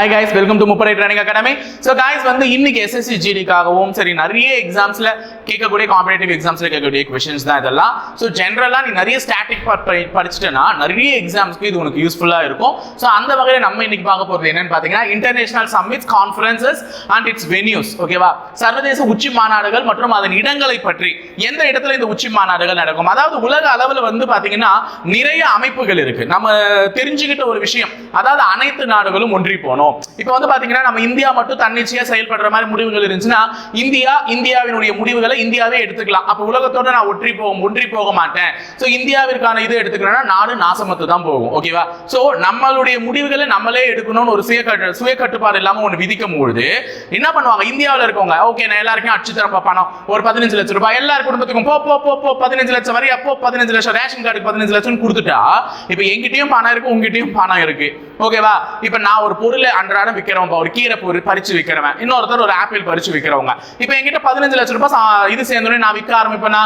Hi guys welcome to முப்படை training academy so guys வந்து இன்னைக்கு எஸ்எஸ்சி ஜிடிக்காகவும் சரி நிறைய எக்ஸாம்ஸில் கேட்கக்கூடிய காம்படேட்டிவ் எக்ஸாம்ஸில் கேட்கக்கூடிய கொஷின்ஸ் தான் இதெல்லாம். ஸோ ஜென்ரலாக நீ நிறைய ஸ்டாட்டிக் படிச்சுட்டேன்னா நிறைய எக்ஸாம்ஸ்க்கு இது உனக்கு யூஸ்ஃபுல்லாக இருக்கும். ஸோ அந்த வகையில் நம்ம இன்னைக்கு பார்க்க போகிறது என்னன்னு பார்த்தீங்கன்னா international summits conferences and its venues ஓகேவா சர்வதேச உச்சி மாநாடுகள் மற்றும் அதன் இடங்களை பற்றி எந்த இடத்துல இந்த உச்சி மாநாடுகள் நடக்கும்? அதாவது உலக அளவில் வந்து பார்த்தீங்கன்னா நிறைய அமைப்புகள் இருக்கு. நம்ம தெரிஞ்சுக்கிட்ட ஒரு விஷயம் அதாவது அனைத்து நாடுகளும் ஒன்றி இருக்கும் இப்போ வந்து பாத்தீங்கன்னா நம்ம இந்தியா மட்டும் தன்னிச்சையா செயல்படுற மாதிரி முடிவுகள் இருந்துச்சுன்னா இந்தியா இந்தியாவினுடைய முடிவுகளை இந்தியாவே எடுத்துக்கலாம். அப்ப உலகத்தோட நான் ஒற்றி போக ஒன்றி போக மாட்டேன். சோ இந்தியாவிற்கான இது எடுத்துக்கிறேன்னா நாடு நாசமத்து தான் போகும். ஓகேவா சோ நம்மளுடைய முடிவுகளை நம்மளே எடுக்கணும்னு ஒரு சுய கட்டு சுய கட்டுப்பாடு இல்லாம ஒன்று விதிக்கும் பொழுது என்ன பண்ணுவாங்க? இந்தியாவில் இருக்கவங்க ஓகே நான் எல்லாருக்கும் அச்சு தரப்ப பணம். ஒரு பதினஞ்சு லட்சம் ரூபாய். எல்லார் குடும்பத்துக்கும் போ போ போ போ பதினஞ்சு லட்சம் வரை அப்போ பதினஞ்சு லட்சம். ரேஷன் கார்டுக்கு பதினஞ்சு லட்சம் கொடுத்துட்டா இப்போ எங்கிட்டயும் பணம் இருக்கு உங்ககிட்டயும் பணம் இருக்கு. ஓகேவா இப்போ நான் ஒரு பொருளை அன்றாடம் விற்கிறவங்க ஒரு கீரை பொருள் பறிச்சு விற்கிறவன் இன்னொருத்தர் ஒரு ஆப்பிள் பறிச்சு விற்கிறவங்க இப்போ என்கிட்ட பதினஞ்சு லட்சம் ரூபாய் இது சேர்ந்தோடனே நான் விற்க ஆரம்பிப்பேனா?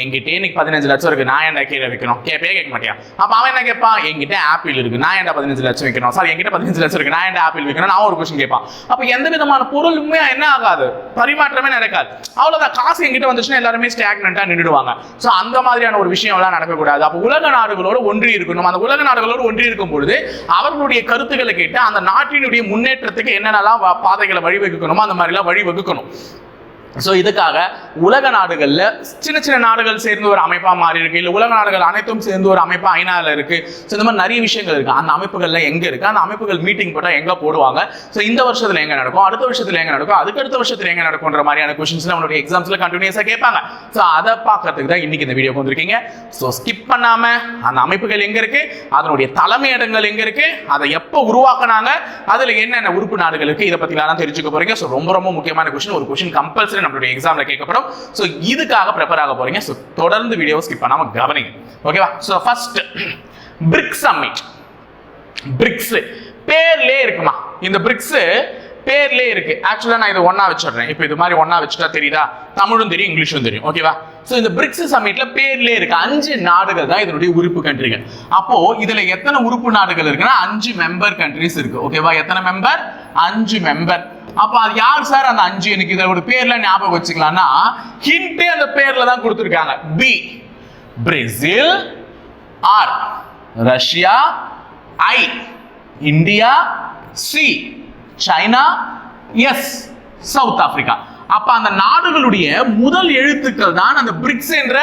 என்கிட்ட இன்னைக்கு பதினஞ்சு லட்சம் இருக்கு. நான் என்ன கீரை விற்கணும் கேட்பே கேட்க மாட்டேன் அப்ப அவன் என்ன கேட்பான்? என்கிட்ட ஆப்பிள் இருக்கு. நான் என்ன பதினஞ்சு லட்சம் விற்கணும் சார் என்கிட்ட பதினஞ்சு லட்சம் இருக்கு. நான் என்ன ஆப்பிள் விற்கணும் நான் ஒரு கொஸ்டின் கேட்பான். அப்போ எந்த விதமான பொருளுமே என்ன ஆகாது? பரிமாற்றமே நடக்காது. அவ்வளவுதான். காசு என்கிட்ட வந்துச்சுன்னா எல்லாருமே ஸ்டாக்னண்டா நின்றுடுவாங்க. சோ அந்த மாதிரியான ஒரு விஷயம் எல்லாம் நடக்கக்கூடாது. அப்போ உலக நாடுகளோடு ஒன்றி இருக்கணும். அந்த உலக நாடுகளோடு ஒன்றி இருக்கும் பொழுது அவர்களுடைய கருத்துக்களை கேட்டு அந்த நாட்டினுடைய முன்னேற்றத்துக்கு என்னென்னலாம் பாதைகளை வழிவகுக்கணுமோ அந்த மாதிரிலாம் வழிவகுக்கணும். ஸோ இதுக்காக உலக நாடுகளில் சின்ன சின்ன நாடுகள் சேர்ந்து ஒரு அமைப்பாக மாறி இருக்கு இல்லை உலக நாடுகள் அனைத்தும் சேர்ந்து ஒரு அமைப்பாக ஐநாவில் இருக்கு. ஸோ இந்த மாதிரி நிறைய விஷயங்கள் இருக்கு. அந்த அமைப்புகள்ல எங்கே இருக்கு? அந்த அமைப்புகள் மீட்டிங் போட்டால் எங்கே போடுவாங்க? ஸோ இந்த வருஷத்தில் எங்கே நடக்கும்? அடுத்த வருஷத்தில் எங்கே நடக்கும்? அதுக்கு அடுத்த வருஷத்தில் எங்கே நடக்கும்ன்ற மாதிரியான கொஸ்டின்ஸ்லாம் நம்மளுடைய எக்ஸாம்ஸில் கண்டினியூஸாக கேட்பாங்க. ஸோ அதை பார்க்கறதுக்கு தான் இன்னைக்கு இந்த வீடியோ வந்திருக்கீங்க. ஸோ ஸ்கிப் பண்ணாம அந்த அமைப்புகள் எங்கே இருக்கு? அதனுடைய தலைமையிடங்கள் எங்கே இருக்கு? அதை எப்போ உருவாக்குனாங்க? அதில் என்னென்ன உறுப்பு நாடுகள் இருக்கு? இதை பற்றிலாம் தெரிஞ்சுக்க போறீங்க. ஸோ ரொம்ப ரொம்ப முக்கியமான கொஷின் ஒரு கொஷின் கம்பல்சரி நம்மளுடைய எக்ஸாம்ல கேட்கப்படும். ஸோ இதுக்காக ப்ரிப்பேர் ஆக போறீங்க. ஸோ தொடர்ந்து வீடியோ ஸ்கிப் பண்ணாமல் கவனிங்க. ஓகேவா so first BRIC summit BRICS பேர்லே இருக்குமா? இந்த பிரிக்ஸ் பேர்லே இருக்கு. ஆக்சுவலா நான் இது ஒன்னா வச்சிடுறேன். இப்போ இது மாதிரி ஒன்னா வச்சுட்டா தெரியுதா? தமிழும் தெரியும் இங்கிலீஷும் தெரியும். ஓகேவா ஸோ இந்த பிரிக்ஸ் சமிட்ல பேர்லே இருக்கு. அஞ்சு நாடுகள் தான் இதனுடைய உறுப்பு கண்ட்ரிகள் அப்போ இதுல எத்தனை உறுப்பு நாடுகள் இருக்குன்னா அஞ்சு மெம்பர் கண்ட்ரிஸ் இருக்கு. ஓகேவா எத்தனை மெம்பர் அஞ்சு மெம்பர் அப்ப அது யார் சார்? அந்த அஞ்சு. எனக்கு இதோட பேர்ல ஞாபகம் வச்சுக்கலாம்னா ஹிண்டே அந்த பேர்ல தான் கொடுத்துருக்காங்க. B Brazil R Russia I India C China S South Africa அப்ப அந்த நாடுகளுடைய முதல் எழுத்துக்கள் தான் அந்த பிரிக்ஸ் என்ற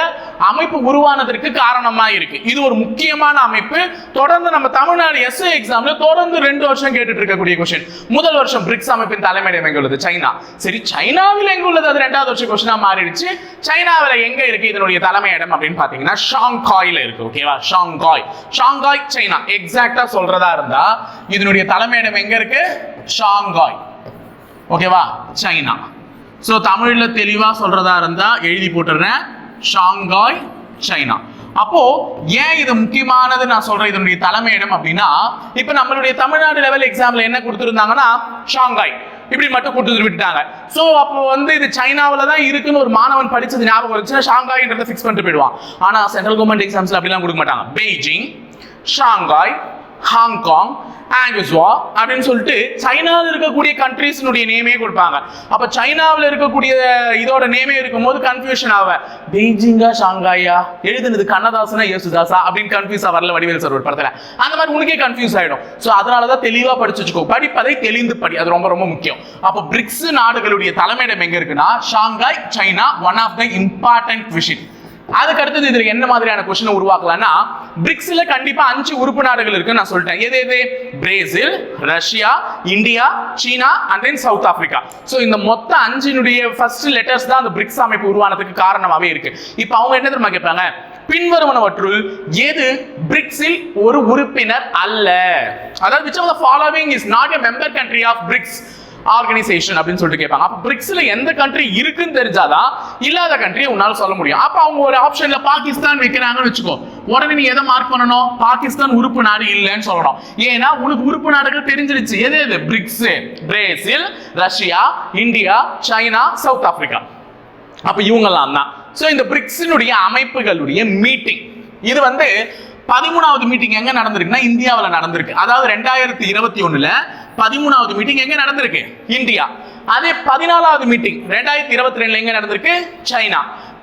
அமைப்பு உருவானதற்கு காரணமா இருக்கு. இது ஒரு முக்கியமான அமைப்பு. தொடர்ந்து நம்ம தமிழ்நாடு எஸ்ஏ எக்ஸாம்ல தொடர்ந்து ரெண்டு வருஷம் கேட்டுட்டு இருக்கக்கூடிய கொஸ்டின் முதல் வருஷம் பிரிக்ஸ் அமைப்பின் தலைமையிடம் எங்க உள்ளது? சைனா. சரி சைனாவில் எங்க உள்ளது? அது ரெண்டாவது வருஷம் கொஸ்டினா மாறிடுச்சு. சைனாவில் எங்க இருக்கு? இதனுடைய தலைமையிடம் அப்படின்னு பாத்தீங்கன்னா ஷாங்காயில இருக்கு. ஓகேவா ஷாங்காய். Shanghai China. எக்ஸாக்டா சொல்றதா இருந்தா இதனுடைய தலைமையிடம் எங்க இருக்கு? ஷாங்காய். ஓகேவா சைனா. ஸோ தமிழில் தெளிவாக சொல்கிறதா இருந்தால் எழுதி போட்டுறேன். Shanghai China. அப்போ ஏன் இது முக்கியமானது நான் சொல்றேன் இதனுடைய தலைமையிடம் அப்படின்னா இப்போ நம்மளுடைய தமிழ்நாடு லெவல் எக்ஸாம்ல என்ன கொடுத்துருந்தாங்கன்னா ஷாங்காய். இப்படி மட்டும் கொடுத்து விட்டுட்டாங்க. ஸோ அப்போ வந்து இது சைனாவில் தான் இருக்குன்னு ஒரு மாணவன் படிச்சது ஞாபகம் இருந்துச்சுன்னா ஷாங்காய்ன்றதை ஃபிக்ஸ் பண்ணிட்டு போயிடுவான். ஆனா சென்ட்ரல் கவர்மெண்ட் எக்ஸாம்ஸ்ல அப்படிலாம் கொடுக்க மாட்டாங்க. பெய்ஜிங் ஷாங்காய் ஹாங்காங் ஆங்குஸ்வா அப்படின்னு சொல்லிட்டு சைனாவில் இருக்கக்கூடிய கண்ட்ரீஸ்னுடைய நேமே கொடுப்பாங்க. அப்போ சைனாவில் இருக்கக்கூடிய இதோட நேமே இருக்கும்போது கன்ஃபியூஷன் ஆவ. பெய்ஜிங்கா ஷாங்காயா எழுதுனது கண்ணதாசனா யேசுதாசா அப்படின்னு கன்ஃபியூஸ் ஆகல வடிவேல் சார் ஒரு படத்தில். அந்த மாதிரி உனக்கே கன்ஃபியூஸ் ஆகிடும் ஸோ அதனால தான் தெளிவாக படிச்சு வச்சுக்கோ. படிப்பதை தெளிந்து படி. அது ரொம்ப ரொம்ப முக்கியம். அப்போ பிரிக்ஸ் நாடுகளுடைய தலைமையிடம் எங்கே இருக்குன்னா Shanghai China one of the important vision அதுக்கு அடுத்தது இதுல என்ன மாதிரியான கொஸ்டின் உருவாக்கலாம்னா பிரிக்ஸ்ல கண்டிப்பா அஞ்சு உறுப்பு நாடுகள் இருக்குன்னு நான் சொல்லிட்டேன். எது எது? பிரேசில் ரஷ்யா இந்தியா சீனா அண்ட் தென் சவுத் ஆப்பிரிக்கா. ஸோ இந்த மொத்த அஞ்சினுடைய ஃபர்ஸ்ட் லெட்டர்ஸ் தான் அந்த பிரிக்ஸ் அமைப்பு உருவானதுக்கு காரணமாவே இருக்கு. இப்போ அவங்க என்ன தெரியுமா கேட்பாங்க? பின்வருவனவற்றுள் எது பிரிக்ஸில் ஒரு உறுப்பினர் அல்ல? அதாவது which of the following is not a member country of BRICS organisation அப்படின்னு சொல்லிட்டு கேட்பாங்க. அப்ப பிரிக்ஸ்ல எந்த கண்ட்ரி இருக்குன்னு தெரிஞ்சாதான் இல்லாத கண்ட்ரியை உன்னால சொல்ல முடியும். அப்ப அவங்க ஒரு ஆப்ஷன்ல பாகிஸ்தான் வைக்கிறாங்கன்னு வச்சுக்கோ. உடனே நீ எதை மார்க் பண்ணணும்? பாகிஸ்தான் உறுப்பு நாடு இல்லைன்னு சொல்லணும். ஏன்னா உனக்கு உறுப்பு நாடுகள் தெரிஞ்சிருச்சு. எது எது? BRICS Brazil Russia India China South Africa அப்ப இவங்கெல்லாம் தான். ஸோ இந்த பிரிக்ஸினுடைய அமைப்புகளுடைய மீட்டிங் இது வந்து பதிமூணாவது மீட்டிங் எங்க நடந்திருக்குன்னா இந்தியாவில் நடந்திருக்கு. அதாவது ரெண்டாயிரத்தி இருபத்தி ஒண்ணுல பதிமூணாவது மீட்டிங் எங்க நடந்திருக்கு? இந்தியா. அதே பதினாலாவது மீட்டிங் ரெண்டாயிரத்தி இருபத்தி ரெண்டுல எங்க நடந்திருக்கு? சைனா.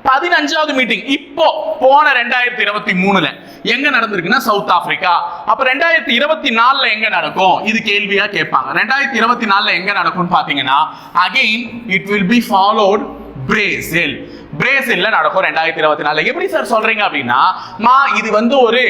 பதினஞ்சாவது மீட்டிங் இப்போ போன ரெண்டாயிரத்தி இருபத்தி மூணுல எங்க நடந்திருக்குன்னா சவுத் ஆப்பிரிக்கா. அப்ப ரெண்டாயிரத்தி இருபத்தி நாலுல எங்க நடக்கும்? இது கேள்வியா கேட்பாங்க. ரெண்டாயிரத்தி இருபத்தி நாலுல எங்க நடக்கும்னு பாத்தீங்கன்னா again it will be followed Brazil பிரேசில்ல நடக்கும் ரெண்டாயிரத்தி இருபத்தி நாலு எப்படி சார் சொல்றீங்க அப்படின்னா மா இது வந்து ஒரு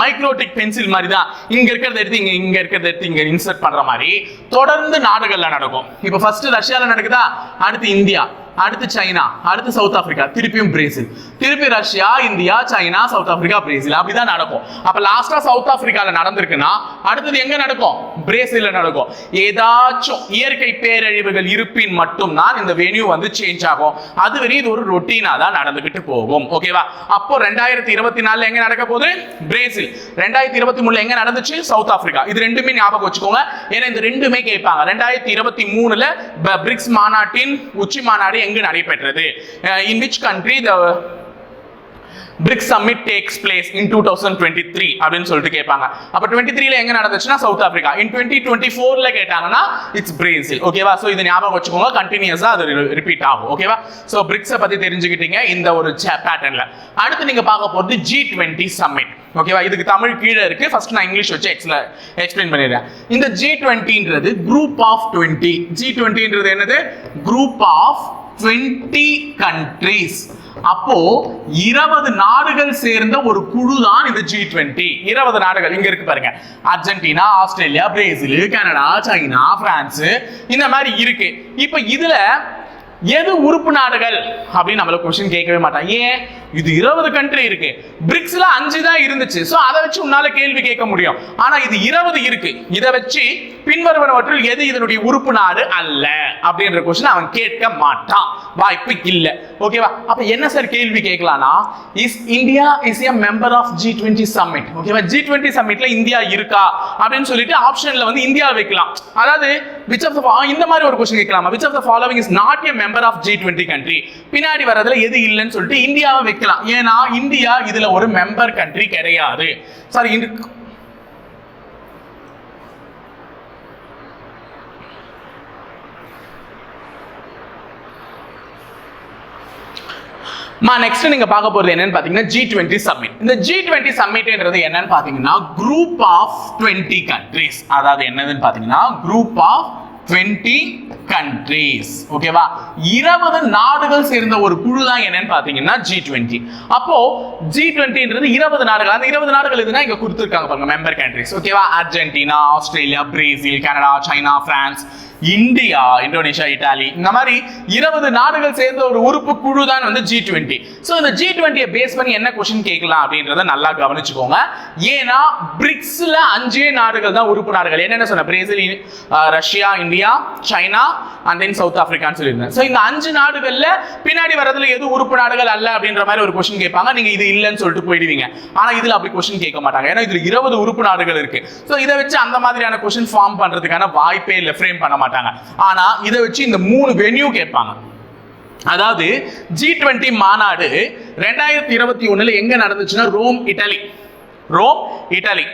மைக்ரோடிக் பென்சில் மாதிரி தான் இங்க இருக்கிறத எடுத்து இங்க இங்க இருக்கிறத எடுத்து இங்க இன்சர்ட் பண்ற மாதிரி தொடர்ந்து நாடுகள்ல நடக்கும். இப்போ ஃபர்ஸ்ட் ரஷ்யால நடக்குதா? அடுத்து இந்தியா. அடுத்து சைனா அடுத்து சவுத் ஆப்பிரிக்கா திருப்பியும் பிரேசில். திருப்பி Russia India China South Africa Brazil. அப்படிதான் நடக்கும். அப்ப லாஸ்டா சவுத் ஆப்பிரிக்கால நடந்திருக்குன்னா அடுத்தது எங்க நடக்கும்? பிரேசில்ல நடக்கும். ஏதாச்சும் இயற்கை பேரழிவுகள் இருப்பின் மட்டும் தான் இந்த வென்யூ வந்து சேஞ்ச் ஆகும். அது வரையும் இது ஒரு ரொட்டீனா தான் நடந்துகிட்டு போகும். ஓகேவா அப்போ ரெண்டாயிரத்தி இருபத்தி நாலுல எங்க நடக்க போகுது? பிரேசில். ரெண்டாயிரத்தி இருபத்தி மூணுல எங்க நடந்துச்சு? South Africa. இது ரெண்டுமே ஞாபகம் வச்சுக்கோங்க. ஏன்னா இந்த ரெண்டுமே கேட்பாங்க. ரெண்டாயிரத்தி இருபத்தி மூணுல பிரிக்ஸ் மாநாட்டின் உச்சி மாநாடு எங்கு நடைபெற்றது? In which country the BRICS summit takes place in two thousand twenty three அப்படின்னு சொல்லிட்டு கேட்பாங்க. அப்போ டுவெண்ட்டி த்ரீல எங்க நடந்துச்சுன்னா South Africa in twenty twenty ஃபோர்ல கேட்டாங்கன்னா இட்ஸ் பிரேசில் ஓகேவா ஸோ இது ஞாபகம் வச்சுக்கோங்க. கண்டினியூஸா அது ரிப்பீட் ஆகும். ஓகேவா ஸோ பிரிக்ஸை பத்தி தெரிஞ்சுக்கிட்டீங்க இந்த ஒரு பேட்டர்ன்ல அடுத்து நீங்க பார்க்க போறது ஜி டுவெண்ட்டி சம்மிட் ஓகேவா இதுக்கு தமிழ் கீழே இருக்கு. ஃபர்ஸ்ட் நான் இங்கிலீஷ் வச்சு எக்ஸ்ல எக்ஸ்பிளைன் பண்ணிடுறேன். இந்த ஜி டுவெண்ட்டின்றது குரூப் ஆஃப் டுவெண்ட்டி ஜி டுவெண்ட்டின்றது என்னது? குரூப் ஆஃப் டுவெண்ட்டி கண்ட்ரீஸ் அப்போ இருபது நாடுகள் சேர்ந்த ஒரு குழு தான் இது ஜி டுவெண்ட்டி இருபது நாடுகள் இங்க இருக்கு பாருங்க. Argentina Australia Brazil Canada China France இந்த மாதிரி இருக்கு. இப்ப இதுல எது உறுப்பு நாடுகள்? அப்படின்னு நம்மள கொஸ்டின் கேட்கவே மாட்டான் ஏன்? இது இருபது கண்ட்ரி இருக்கு. பிரிக்ஸ்ல அஞ்சு தான் இருந்துச்சு. ஸோ அதை வச்சு உன்னால கேள்வி கேட்க முடியும். ஆனா இது இருபது இருக்கு. இதை வச்சு பின்வருவனவற்றில் எது இதனுடைய உறுப்பு நாடு அல்ல? அப்படின்ற கொஸ்டின் அவன் கேட்க மாட்டான். வாய்ப்பு இல்ல. ஓகேவா அப்ப என்ன சார் கேள்வி கேட்கலாம்னா is India is a member of G twenty summit ஓகேவா ஜி டுவெண்ட்டி சம்மிட்ல இந்தியா இருக்கா? அப்படின்னு சொல்லிட்டு ஆப்ஷன்ல வந்து இந்தியா வைக்கலாம். அதாவது விச் ஆஃப் இந்த மாதிரி ஒரு கொஸ்டின் கேட்கலாமா? Which of the following is not a member of G twenty country பின்னாடி வரதுல எது இல்லைன்னு சொல்லிட்டு இந்தியாவை வைக்கலாம் ஏன்னா இந்தியா இதுல ஒரு மெம்பர் கண்ட்ரி கிடையாது. சாரி மா நெக்ஸ்ட் நீங்க பார்க்க போறது என்னன்னு பாத்தீங்கன்னா ஜி டுவெண்ட்டி சம்மிட் இந்த ஜி டுவெண்ட்டி சம்மிட்ன்றது என்னன்னு பாத்தீங்கன்னா குரூப் ஆஃப் டுவெண்ட்டி கண்ட்ரிஸ் அதாவது என்னதுன்னு பாத்தீங்கன்னா குரூப் ஆஃப் டுவெண்ட்டி கண்ட்ரீஸ் ஓகேவா இருபது நாடுகள் சேர்ந்த ஒரு குழு தான் என்னன்னு பாத்தீங்கன்னா ஜி டுவெண்ட்டி அப்போ ஜி டுவெண்ட்டின்றது இருபது நாடுகள். அந்த இருபது நாடுகள் எதுனா இங்க கொடுத்துருக்காங்க பாருங்க மெம்பர் கண்ட்ரிஸ் ஓகேவா Argentina Australia Brazil Canada China France India Indonesia Italy இந்த மாதிரி இருபது நாடுகள் சேர்ந்த ஒரு உறுப்பு குழு தான் வந்து ஜி டுவெண்ட்டி ஸோ இந்த ஜி டுவெண்ட்டியை பேஸ் பண்ணி என்ன கொஸ்டின் கேட்கலாம் அப்படின்றத நல்லா கவனிச்சுக்கோங்க. ஏன்னா பிரிக்ஸ்ல அஞ்சே நாடுகள் தான் உறுப்பு நாடுகள். என்னென்ன சொன்ன? Brazil Russia India China and then South ஆப்பிரிக்கான்னு சொல்லியிருந்தேன். ஸோ இந்த அஞ்சு நாடுகளில் பின்னாடி வரதுல எது உறுப்பு நாடுகள் அல்ல அப்படின்ற மாதிரி ஒரு கொஸ்டின் கேட்பாங்க. நீங்க இது இல்லைன்னு சொல்லிட்டு போயிடுவீங்க. ஆனா இதுல அப்படி கொஸ்டின் கேட்க மாட்டாங்க. ஏன்னா இதுல இருபது உறுப்பு நாடுகள் இருக்கு. ஸோ இதை வச்சு அந்த மாதிரியான கொஸ்டின் ஃபார்ம் பண்றதுக்கான வாய்ப்பே இல்லை ஃப்ரேம் பண்ண மாட்டாங்க. ஆனா இதை வச்சு இந்த மூணு வென்யூ கேட்பாங்க. அதாவது ஜி டுவெண்ட்டி மாநாடு ரெண்டாயிரத்தி இருபத்தி ஒண்ணுல எங்க நடந்துச்சுன்னா ரோம் இட்டலி ரோம் இட்டலி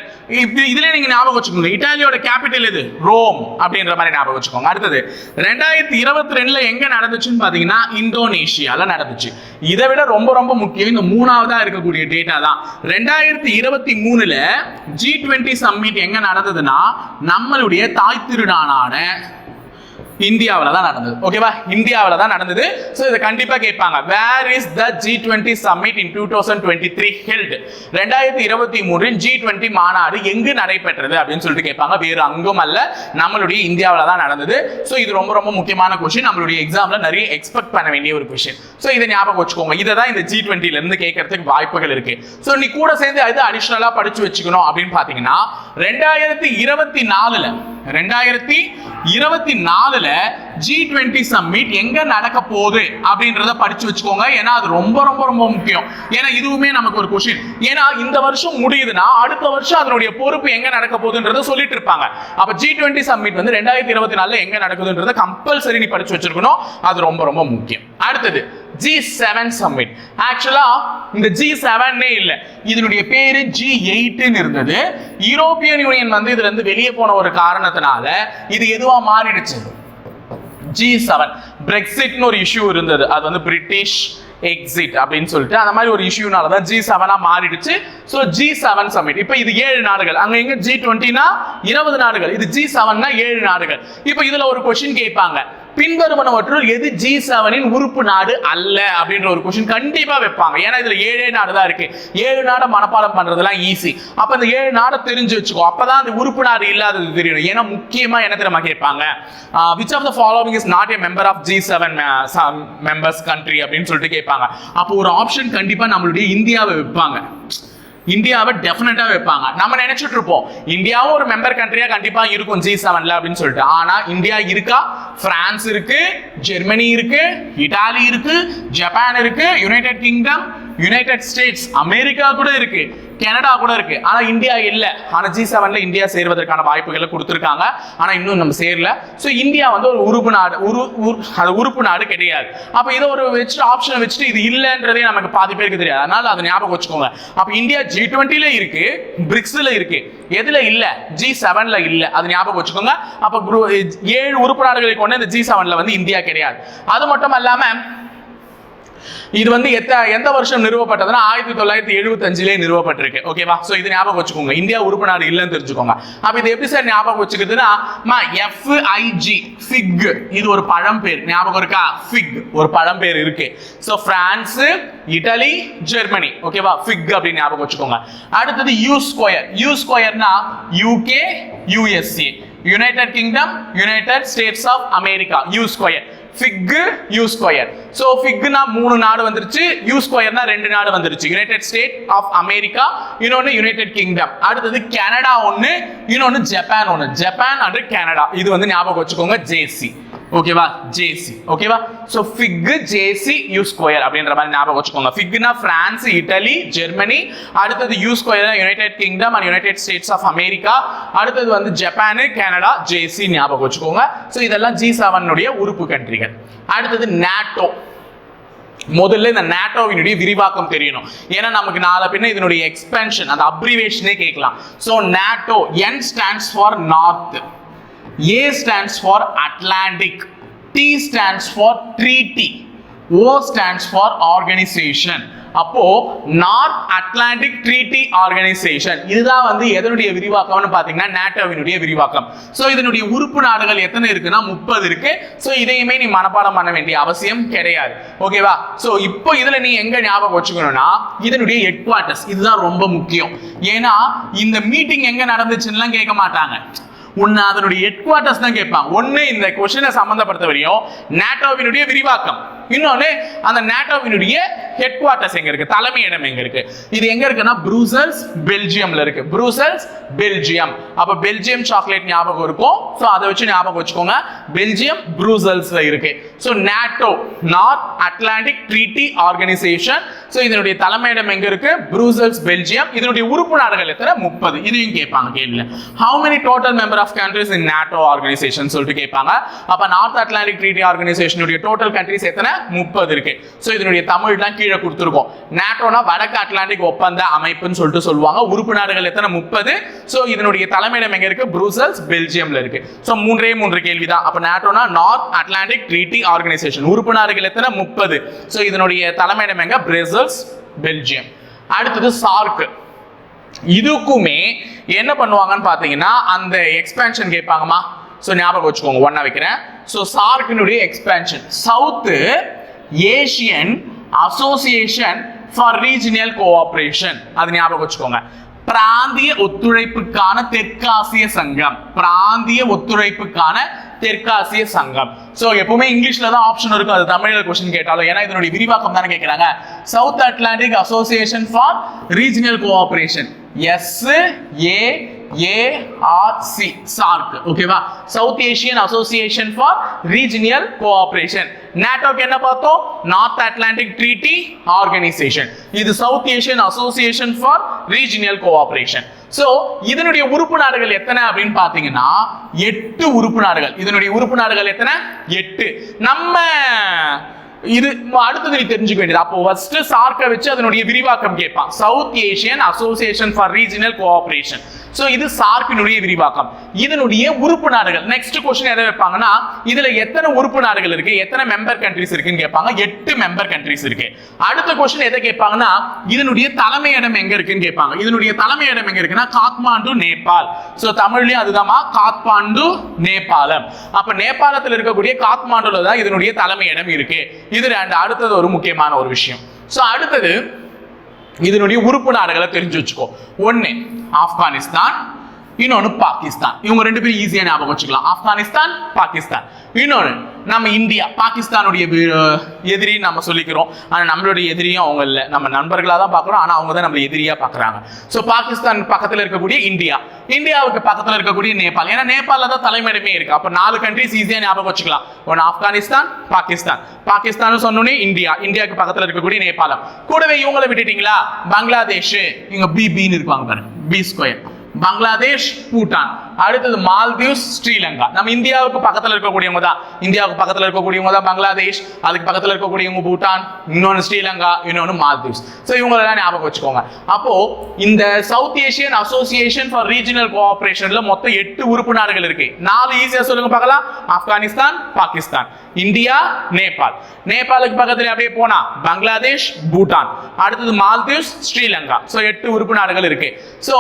இப்படி இதுல நீங்க ஞாபகம் வச்சுக்கோங்க. இட்டாலியோட கேபிட்டல் இது ரோம் அப்படின்ற மாதிரி ஞாபகம் வச்சுக்கோங்க. அடுத்தது ரெண்டாயிரத்தி இருபத்தி ரெண்டுல எங்க நடந்துச்சுன்னு பாத்தீங்கன்னா இந்தோனேஷியால நடந்துச்சு. இதை விட ரொம்ப ரொம்ப முக்கியம் இந்த மூணாவதா இருக்கக்கூடிய டேட்டா தான். ரெண்டாயிரத்தி இருபத்தி மூணுல ஜி டுவெண்ட்டி சம்மிட் எங்க நடந்ததுன்னா நம்மளுடைய தாய் திருநாளான இந்தியாவில் தான் நடந்தது. ஓகேவா இந்தியாவில் தான் நடந்தது. ஸோ இதை கண்டிப்பாக கேட்பாங்க. Where is the G twenty summit in two thousand twenty three held ரெண்டாயிரத்தி இருபத்தி மூன்றின் ஜி டுவெண்ட்டி மாநாடு எங்கு நடைபெற்றது அப்படின்னு சொல்லிட்டு கேட்பாங்க. வேறு அங்கும் அல்ல. நம்மளுடைய இந்தியாவில் தான் நடந்தது. ஸோ இது ரொம்ப ரொம்ப முக்கியமான கொஷின் நம்மளுடைய எக்ஸாமில் நிறைய எக்ஸ்பெக்ட் பண்ண வேண்டிய ஒரு கொஷின் ஸோ இதை ஞாபகம் வச்சுக்கோங்க. இதை தான் இந்த ஜி டுவெண்ட்டிலேருந்து கேட்கறதுக்கு வாய்ப்புகள் இருக்கு. ஸோ நீ கூட சேர்ந்து அது அடிஷ்னலாக படிச்சு வச்சுக்கணும் அப்படின்னு பார்த்தீங்கன்னா ரெண்டாயிரத்தி இருபத்தி நாலுல ரெண்டாயிரத்தி இருபத்தி நாலுல ஜி டுவெண்ட்டி சம்மிட் எங்க நடக்க போகுது அப்படின்றத படிச்சு வச்சுக்கோங்க. ஏன்னா அது ரொம்ப ரொம்ப ரொம்ப முக்கியம். ஏன்னா இதுவுமே நமக்கு ஒரு கொஸ்டின் ஏன்னா இந்த வருஷம் முடியுதுன்னா அடுத்த வருஷம் அதனுடைய பொறுப்பு எங்க நடக்க போகுதுன்றத சொல்லிட்டு இருப்பாங்க. அப்ப ஜி டுவெண்ட்டி சம்மிட் வந்து ரெண்டாயிரத்தி இருபத்தி நாலுல எங்க நடக்குதுன்றத கம்பல்சரி நீ படிச்சு வச்சிருக்கணும். அது ரொம்ப ரொம்ப முக்கியம். அடுத்தது ஜி செவன் சம்மிட் ஆக்சுவலா இந்த ஜி செவன்னே இல்லை. இதனுடைய பேரு ஜி எயிட்னு இருந்தது. யூரோப்பியன் யூனியன் வந்து இதுல இருந்து வெளியே போன ஒரு காரணத்தினால இது எதுவா மாறிடுச்சு? ஜி செவன் பிரெக்சிட்னு ஒரு இஷ்யூ இருந்தது. அது வந்து பிரிட்டிஷ் எக்ஸிட் அப்படின்னு சொல்லிட்டு அந்த மாதிரி ஒரு இஷ்யூனால தான் ஜி செவனா மாறிடுச்சு. ஸோ ஜி செவன் சமிட் இப்போ இது ஏழு நாடுகள். அங்க எங்க ஜி டுவெண்ட்டினா இருபது நாடுகள். இது ஜி செவன்னா ஏழு நாடுகள். இப்போ இதுல ஒரு கொஸ்டின் கேட்பாங்க. பின்வருமனவற்றுள் எது ஜி செவனின் உறுப்பு நாடு அல்ல அப்படின்ற ஒரு கொஸ்டின் கண்டிப்பா வைப்பாங்க. ஏன்னா இதுல ஏழே நாடு தான் இருக்கு. ஏழு நாடை மனப்பாடம் பண்றதுலாம் ஈஸி அப்ப இந்த ஏழு நாடை தெரிஞ்சு வச்சுக்கோ. அப்பதான் அந்த உறுப்பு நாடு இல்லாதது தெரியணும் ஏன்னா முக்கியமா என்ன தெரியுமா கேட்பாங்க? Which of the following is not a member of G seven members country அப்படின்னு சொல்லிட்டு கேட்பாங்க. அப்போ ஒரு ஆப்ஷன் கண்டிப்பா நம்மளுடைய இந்தியாவை வைப்பாங்க. இந்தியாவை டெஃபினட்டா வைப்பாங்க. நம்ம நினைச்சிட்டு இருப்போம் இந்தியாவும் ஒரு மெம்பர் கண்ட்ரியா கண்டிப்பா இருக்கும் ஜி செவன்ல அப்படின்னு சொல்லிட்டு. ஆனா இந்தியா இருக்கா? பிரான்ஸ் இருக்கு ஜெர்மனி இருக்கு இட்டாலி இருக்கு ஜப்பான் இருக்கு United Kingdom United States America கூட இருக்கு. கனடா கூட இருக்கு. ஆனா இந்தியா இல்ல. ஆனா ஜி செவன்ல இந்தியா சேர்வதற்கான வாய்ப்புகளை கொடுத்துருக்காங்க. ஆனா இன்னும் நம்ம சேரல. சோ இந்தியா வந்து ஒரு உறுப்பு நாடு உரு அது உறுப்பு நாடு கிடையாது. அப்ப இதை ஒரு வச்சுட்டு ஆப்ஷனை வச்சுட்டு இது இல்லைன்றதே நமக்கு பாதி பேருக்கு தெரியாது. அதனால அதை ஞாபகம் வச்சுக்கோங்க. அப்ப இந்தியா ஜி டுவெண்ட்டில இருக்கு பிரிக்ஸ்ல இருக்கு. எதுல இல்ல? ஜி செவன்ல இல்ல. அது ஞாபகம் வச்சுக்கோங்க. அப்ப குரு- ஏழு உறுப்பு நாடுகளை கொண்டு இந்த ஜி செவன்ல வந்து இந்தியா கிடையாது. அது மட்டும் இல்லாம இது வந்து எத்த எந்த வருஷம் நிறுவப்பட்டதுன்னா ஆயிரத்தி தொள்ளாயிரத்தி எழுபத்தஞ்சிலே நிறுவப்பட்டிருக்கு. ஓகேவா சோ இது ஞாபகம் வச்சுக்கோங்க. இந்தியா உறுப்பு நாடு இல்லைன்னு தெரிஞ்சுக்கோங்க. அப்ப இது எப்படி சார் ஞாபகம் வச்சுக்கிறதுனா எஃப்ஐஜி ஃபிக் இது ஒரு பழம் பேர் ஞாபகம் இருக்கா? ஃபிக் ஒரு பழம் பேர் இருக்கு ஸோ பிரான்ஸ் இட்டலி ஜெர்மனி ஓகேவா ஃபிக் அப்படின்னு ஞாபகம் வச்சுக்கோங்க. அடுத்தது U square U ஸ்கொயர்னா UK USA United Kingdom United States of America U square ஃபிக்கு U square so ஃபிக்னா மூணு நாடு வந்துருச்சு யூ ஸ்கொயர்னா ரெண்டு நாடு வந்துருச்சு. யுனைடெட் ஸ்டேட் ஆஃப் அமெரிக்கா இன்னொன்று யுனைடெட் கிங்டம் அடுத்தது கனடா ஒன்று இன்னொன்று ஜப்பான் ஒன்று ஜப்பான் அண்ட் கனடா இது வந்து ஞாபகம் வச்சுக்கோங்க ஜேசி ஓகேவா ஜேசி ஓகேவா so FIG JC U square அப்படின்ற மாதிரி ஞாபகம் வச்சுக்கோங்க. ஃபிக்னா பிரான்ஸ் இட்டலி ஜெர்மனி அடுத்தது U square United Kingdom and United States of America அடுத்தது வந்து ஜப்பானு கனடா ஜேசி ஞாபகம் வச்சுக்கோங்க. ஸோ இதெல்லாம் ஜி செவனுடைய உறுப்பு கண்ட்ரிகள். அடுத்தது நாட்டோ முதல்ல இந்த நேட்டோவினுடைய விரிவாக்கம் தெரியணும். ஏன்னா நமக்கு நாளை பின்ன இதனுடைய எக்ஸ்பென்ஷன் அந்த அப்ரிவேஷனே கேட்கலாம். So NATO N stands for North A stands for Atlantic T stands for Treaty O stands for Organisation அப்போ நார்த் அட்லாண்டிக் ட்ரீட்டி ஆர்கனைசேஷன் இதுதான் வந்து எதனுடைய விரிவாக்கம்னு பாத்தீங்கன்னா நேட்டோவினுடைய விரிவாக்கம். சோ இதனுடைய உறுப்பு நாடுகள் எத்தனை இருக்குன்னா முப்பது இருக்கு. சோ இதையுமே நீ மனப்பாடம் பண்ண வேண்டிய அவசியம் கிடையாது. ஓகேவா சோ இப்போ இதுல நீ எங்க ஞாபகம் வச்சுக்கணும்னா இதனுடைய ஹெட் குவார்ட்டர்ஸ் இதுதான் ரொம்ப முக்கியம். ஏன்னா இந்த மீட்டிங் எங்க நடந்துச்சுன்னுலாம் கேட்க மாட்டாங்க. உன்னை அதனுடைய ஹெட் குவார்ட்டர்ஸ் தான் கேட்பான். ஒன்று இந்த கொஸ்டினை சம்மந்தப்படுத்த வரையும் நேட்டோவினுடைய விரிவாக்கம். இன்னொன்னு அந்த நேட்டோவினுடைய ஹெட் குவார்ட்டர்ஸ் எங்க இருக்கு? தலைமையிடம் எங்க இருக்கு? இது எங்க இருக்குன்னா ப்ரூசல்ஸ் பெல்ஜியம்ல இருக்கு. ப்ரூசல்ஸ் பெல்ஜியம் அப்ப பெல்ஜியம் சாக்லேட் ஞாபகம் இருக்கும். சோ அதை வச்சு ஞாபகம் வச்சுக்கோங்க. பெல்ஜியம் ப்ரூசல்ஸ்ல இருக்கு. So NATO North Atlantic Treaty Organisation so இதனுடைய தலைமையிடம் எங்க இருக்கு? ப்ரூசல்ஸ் பெல்ஜியம் இதனுடைய உறுப்பு நாடுகள் எத்தனை? முப்பது. இதையும் கேட்பாங்க கேள்வியில் how many total member of countries in NATO organisation சொல்லிட்டு கேட்பாங்க. அப்ப நார்த் அட்லாண்டிக் ட்ரீட்டி ஆர்கனைசேஷனுடைய டோட்டல் கண்ட்ரிஸ் எத்தனை? முப்பது இருக்கு. ஸோ இதனுடைய தமிழ்லாம் கீழே கொடுத்துருக்கோம். நேட்டோனா வடக்கு அட்லாண்டிக் ஒப்பந்த அமைப்புன்னு சொல்லிட்டு சொல்லுவாங்க. உறுப்பு நாடுகள் எத்தனை? முப்பது. சோ இதனுடைய தலைமையிடம் எங்க இருக்கு? ப்ரூசல்ஸ் பெல்ஜியம்ல இருக்கு. ஸோ மூன்றே மூன்று கேள்விதான். அப்போ நேட்டோனா நார்த் அட்லாண்டிக் ட்ரீட்டி ஆர்கனைசேஷன். உறுப்பு நாடுகள் எத்தனை? முப்பது. சோ இதனுடைய தலைமையிடம் எங்க? Brussels Belgium. அடுத்தது சார்க். இதுக்குமே என்ன பண்ணுவாங்கன்னு பார்த்தீங்கன்னா அந்த எக்ஸ்பேன்ஷன் கேட்பாங்கம்மா. ஸோ ஞாபகம் வச்சுக்கோங்க ஒன்னா வைக்கிறேன். So சார்க்கினுடைய expansion South Asian Association for Regional Cooperation அது ஞாபகம் வச்சுக்கோங்க. பிராந்திய ஒத்துழைப்புக்கான தெற்காசிய சங்கம். பிராந்திய ஒத்துழைப்புக்கான தெற்காசிய சங்கம். ஸோ எப்பவுமே இங்கிலீஷ்ல தான் ஆப்ஷன் இருக்கும். அது தமிழ்ல கொஸ்டின் கேட்டாலும். ஏன்னா இதனுடைய விரிவாக்கம் தானே கேட்கிறாங்க South Atlantic Association for Regional Cooperation S A A R C SAARC ஓகேவா South Asian Association for Regional Cooperation நாட்டோக்கு என்ன பார்த்தோம்? நார்த் அட்லாண்டிக் ட்ரீட்டி ஆர்கனைசேஷன் இது South Asian Association for Regional Cooperation so இதனுடைய உறுப்பு நாடுகள் எத்தனை அப்படின்னு பார்த்தீங்கன்னா எட்டு உறுப்பு நாடுகள். இதனுடைய உறுப்பு நாடுகள் எத்தனை? எட்டு. நம்ம இது அடுத்தது நீ தெரிஞ்சுக்க வேண்டியது. அப்போ ஃபர்ஸ்ட் சார்க்க வச்சு அதனுடைய விரிவாக்கம் கேட்பான். South Asian Association for Regional Cooperation so இது சார்க்கினுடைய விரிவாக்கம். இதனுடைய உறுப்பு நாடுகள். நெக்ஸ்ட் கொஸ்டின் எதை வைப்பாங்கன்னா இதுல எத்தனை உறுப்பு நாடுகள் இருக்கு? எத்தனை மெம்பர் கண்ட்ரிஸ் இருக்குன்னு கேட்பாங்க. எட்டு மெம்பர் கண்ட்ரிஸ் இருக்கு. அடுத்த கொஸ்டின் எதை கேட்பாங்கன்னா இதனுடைய தலைமையிடம் எங்க இருக்குன்னு கேட்பாங்க. இதனுடைய தலைமையிடம் எங்க இருக்குன்னா காத்மாண்டு நேபாள். சோ தமிழ்லயும் அதுதான் காத்மாண்டு நேபாளம். அப்ப நேபாளத்தில் இருக்கக்கூடிய காத்மாண்டுல தான் இதனுடைய தலைமையிடம் இருக்கு. இது ரெண்டு அடுத்தது ஒரு முக்கியமான ஒரு விஷயம். ஸோ அடுத்தது இதனுடைய உறுப்பு நாடுகளை தெரிஞ்சு வச்சுக்கோ. ஒன்று ஆப்கானிஸ்தான் இன்னொன்று பாகிஸ்தான். இவங்க ரெண்டு பேரும் ஈஸியாக ஞாபகம் வச்சுக்கலாம். ஆப்கானிஸ்தான் பாகிஸ்தான். இன்னொன்று நம்ம இந்தியா. பாகிஸ்தானுடைய எதிரின்னு எதிரி நம்ம சொல்லிக்கிறோம். ஆனால் நம்மளுடைய எதிரியும் அவங்க இல்லை. நம்ம நண்பர்களாக தான் பார்க்குறோம். ஆனால் அவங்க தான் நம்ம எதிரியாக பார்க்குறாங்க. ஸோ பாகிஸ்தான் பக்கத்தில் இருக்கக்கூடிய இந்தியா. இந்தியாவுக்கு பக்கத்தில் இருக்கக்கூடிய நேபாள். ஏன்னா நேபாளில் தான் தலைமையிடமே இருக்குது அப்போ நாலு கண்ட்ரிஸ் ஈஸியாக ஞாபகம் வச்சுக்கலாம். ஒன்று ஆப்கானிஸ்தான் பாகிஸ்தான். பாகிஸ்தான் சொன்னோன்னே இந்தியா. இந்தியாவுக்கு பக்கத்தில் இருக்கக்கூடிய நேபாளம். கூடவே இவங்களை விட்டுட்டீங்களா? பங்களாதேஷ். இங்கே பி பின்னு இருப்பாங்க பாருங்க பி ஸ்கொயர் பங்களாதேஷ் பூட்டான் அடுத்தது மால்தீவ்ஸ் ஸ்ரீலங்கா. நம்ம இந்தியாவுக்கு பக்கத்தில் இருக்கக்கூடியவங்க தான். இந்தியாவுக்கு பக்கத்தில் இருக்கக்கூடியவங்க தான் பங்களாதேஷ் அதுக்கு பக்கத்தில் இருக்கக்கூடியவங்க பூட்டான் இன்னொன்று ஸ்ரீலங்கா இன்னொன்னு மால்தீவ்ஸ். ஸோ இவங்களெல்லாம் ஞாபகம் வச்சுக்கோங்க. அப்போ இந்த South Asian Association for Regional கோஆபரேஷன்ல மொத்தம் எட்டு உறுப்பு நாடுகள் இருக்கு. நாலு ஈஸியா சொல்லுங்க பார்க்கலாம். ஆப்கானிஸ்தான் பாகிஸ்தான். இந்தியா நேபாள். நேபாளுக்கு பக்கத்துல அப்படியே போனா பங்களாதேஷ் பூட்டான். அடுத்தது மால்தீவ்ஸ் ஸ்ரீலங்கா. ஸோ எட்டு உறுப்பு நாடுகள் இருக்கு. ஸோ